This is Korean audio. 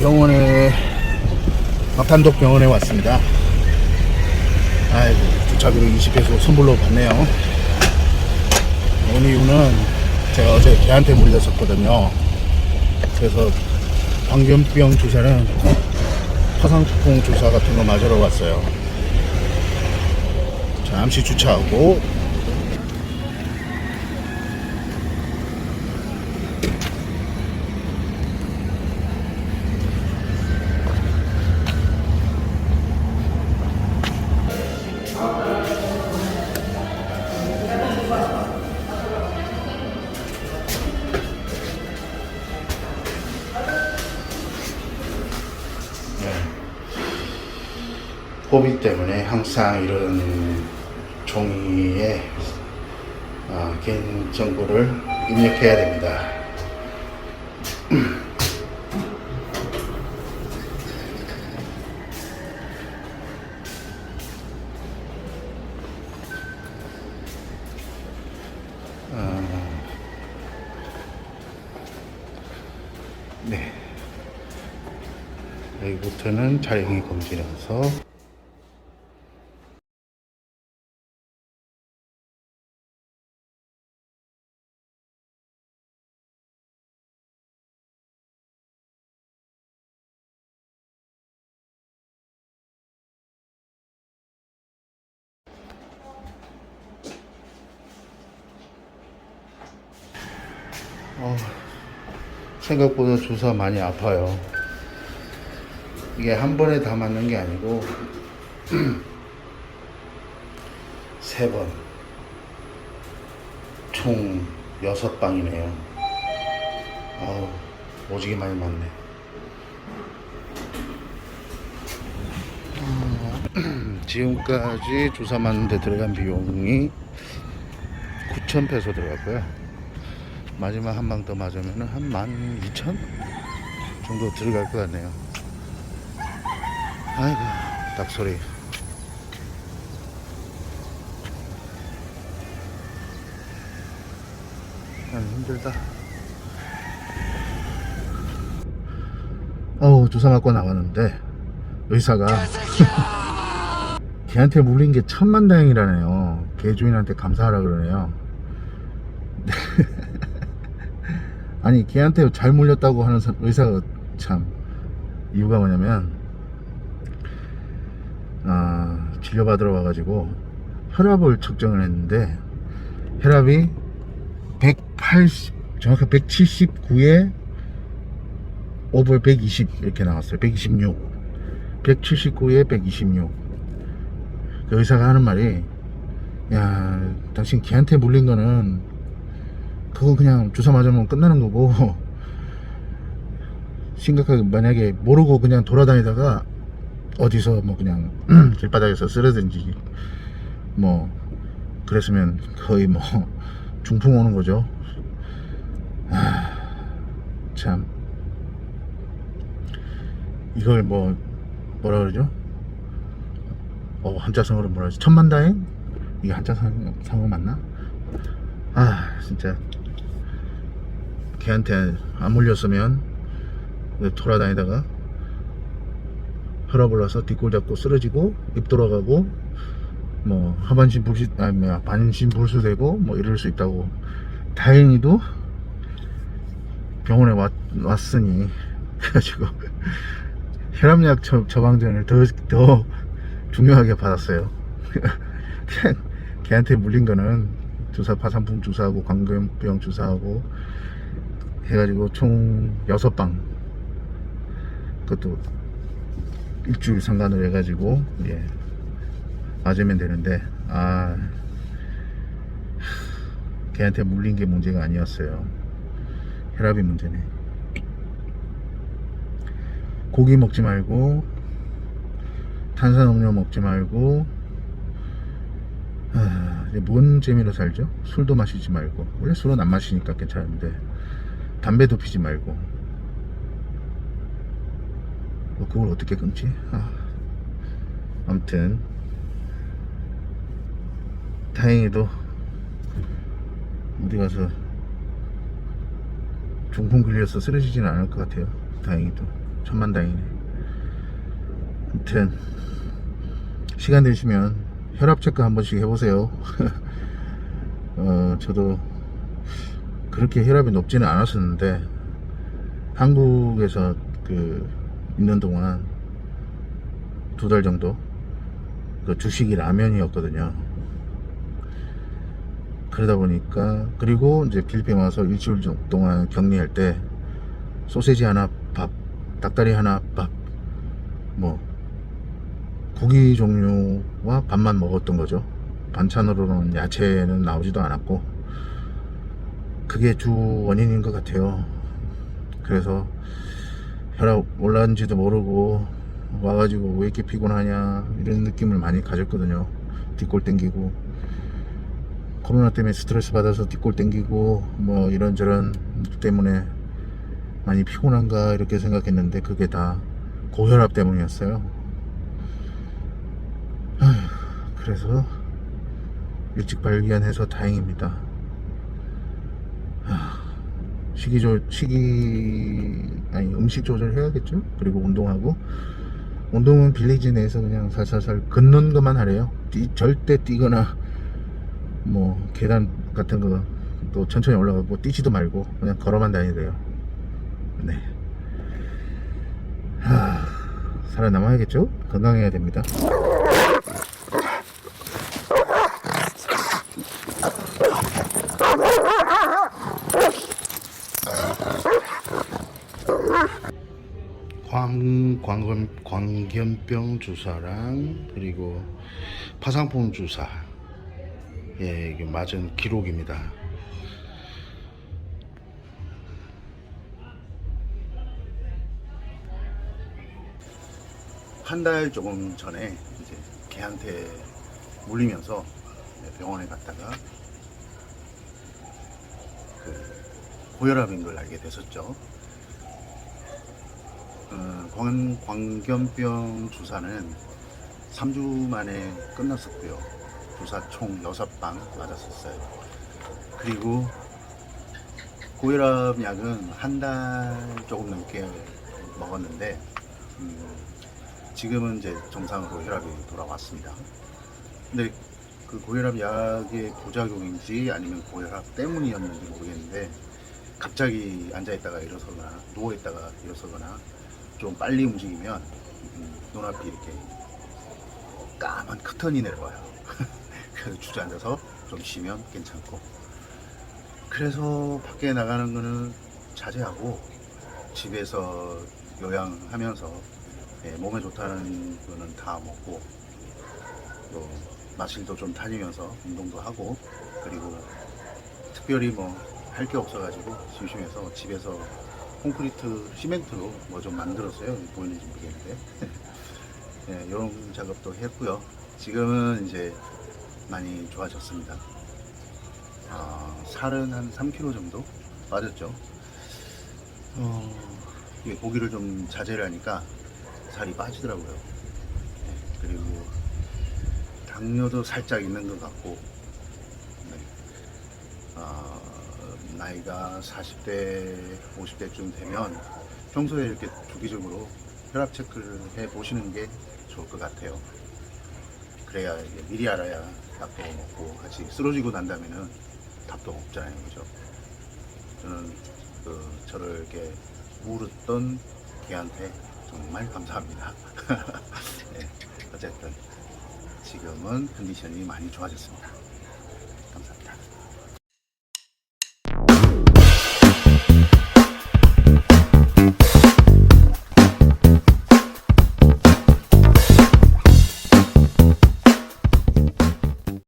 병원에 박탄독 병원에 왔습니다. 아이고 주차비로 20배소 선불로 받네요. 온 이유는 제가 어제 개한테 물렸었거든요. 그래서 광견병 주사는 화상폭풍 주사 같은 거 맞으러 왔어요. 잠시 주차하고 고비 때문에 항상 이런 종이에 아, 개인 정보를 입력해야 됩니다. 아, 네. 여기부터는 자력이 검지라서 어, 생각보다 주사 많이 아파요. 이게 한 번에 다 맞는 게 아니고 세 번, 총 여섯 방이네요. 아우, 오지게 많이 맞네. 어, 지금까지 주사 맞는데 들어간 비용이 9,000페소 들어갔고요. 마지막 한 방 더 맞으면 한 12,000 정도 들어갈 것 같네요. 아이고, 닭소리. 아, 힘들다. 어우, 주사 맞고 나왔는데, 의사가, 걔한테 물린 게 천만 다행이라네요. 개 주인한테 감사하라 그러네요. 아니 걔한테 잘 물렸다고 하는 사- 의사가 참 이유가 뭐냐면 아 진료받으러 와가지고 혈압을 측정을 했는데 혈압이 180 정확히 179에 오버 120 이렇게 나왔어요. 126 179에 126 그 의사가 하는 말이 야 당신 걔한테 물린 거는 그거 그냥 주사 맞으면 끝나는 거고. 심각하게 만약에 모르고 그냥 돌아다니다가 어디서 뭐 그냥 길바닥에서 쓰러든지 뭐 그랬으면 거의 뭐 중풍 오는 거죠. 아, 참. 이걸 뭐 뭐라 그러죠? 어 한자성어로 뭐라 그러지? 천만다행? 이게 한자성어 맞나? 아 진짜 걔한테 안 물렸으면 돌아다니다가 혈압 올라서 뒷골 잡고 쓰러지고 입 돌아가고 뭐 하반신 불수 아니 반신 불수되고 뭐 이럴 수 있다고. 다행히도 병원에 왔, 왔으니 그래가지고 혈압약 처, 처방전을 더, 더 중요하게 받았어요. 그냥 걔한테 물린 거는 주사 파산풍 주사하고 광견병 주사하고 해가지고 총 6방 그것도 일주일 상관으로 해가지고 예 맞으면 되는데 아 하, 걔한테 물린 게 문제가 아니었어요. 혈압이 문제네. 고기 먹지 말고 탄산음료 먹지 말고 아, 뭔 재미로 살죠? 술도 마시지 말고. 원래 술은 안 마시니까 괜찮은데 담배도 피지 말고 뭐 그걸 어떻게 끊지? 아, 아무튼 다행히도 어디 가서 중풍 걸려서 쓰러지지는 않을 것 같아요 다행히도 천만다행이네. 아무튼 시간 되시면 혈압 체크 한 번씩 해보세요. 어, 저도 그렇게 혈압이 높지는 않았었는데 한국에서 그 있는 동안 두 달 정도 그 주식이 라면이었거든요. 그러다 보니까 그리고 이제 필리핀 와서 일주일 정- 동안 격리할 때 소세지 하나 밥, 닭다리 하나 밥, 뭐 고기 종류와 밥만 먹었던 거죠. 반찬으로는 야채는 나오지도 않았고 그게 주 원인인 것 같아요. 그래서 혈압 올라는지도 모르고 와가지고 왜 이렇게 피곤하냐 이런 느낌을 많이 가졌거든요. 뒷골 땡기고 코로나 때문에 스트레스 받아서 뒷골 땡기고 뭐 이런저런 때문에 많이 피곤한가 이렇게 생각했는데 그게 다 고혈압 때문이었어요. 그래서 일찍 발견해서 다행입니다. 하, 식이 조 식이 아니 음식 조절해야겠죠. 그리고 운동하고 운동은 빌리지 내에서 그냥 살살살 걷는 것만 하래요. 뛰, 절대 뛰거나 뭐 계단 같은 거 또 천천히 올라가고 뛰지도 말고 그냥 걸어만 다니래요. 네. 하, 살아남아야겠죠? 건강해야 됩니다. 광, 광견, 광견병 주사랑 그리고 파상풍 주사 예, 이게 맞은 기록입니다. 한 달 조금 전에 이제 개한테 물리면서 병원에 갔다가 그 고혈압인 걸 알게 됐었죠. 어, 광, 광견병 주사는 3주 만에 끝났었고요. 주사 총 6방 맞았었어요. 그리고 고혈압 약은 한 달 조금 넘게 먹었는데 음, 지금은 이제 정상으로 혈압이 돌아왔습니다. 근데 그 고혈압 약의 부작용인지 아니면 고혈압 때문이었는지 모르겠는데 갑자기 앉아있다가 일어서거나 누워있다가 일어서거나 좀 빨리 움직이면 음, 눈앞이 이렇게 까만 커튼이 내려와요. 그래서 주저앉아서 좀 쉬면 괜찮고 그래서 밖에 나가는 거는 자제하고 집에서 요양하면서 예, 몸에 좋다는 거는 다 먹고 또 마실도 좀 다니면서 운동도 하고 그리고 특별히 뭐 할 게 없어가지고 심심해서 집에서 콘크리트 시멘트로 뭐 좀 만들었어요. 보이는지 모르겠는데 예, 이런 작업도 했고요. 지금은 이제 많이 좋아졌습니다. 아, 살은 한 3kg 정도 빠졌죠. 어, 이게 고기를 좀 자제를 하니까 살이 빠지더라고요. 예, 그리고 당뇨도 살짝 있는 것 같고, 네. 아, 나이가 40대, 50대쯤 되면 평소에 이렇게 주기적으로 혈압 체크를 해 보시는 게 좋을 것 같아요. 그래야 미리 알아야 답도 먹고 같이 쓰러지고 난다면은 답도 없잖아요, 그죠? 저는 그 저를 이렇게 물었던 걔한테 정말 감사합니다. 네, 어쨌든 지금은 컨디션이 많이 좋아졌습니다.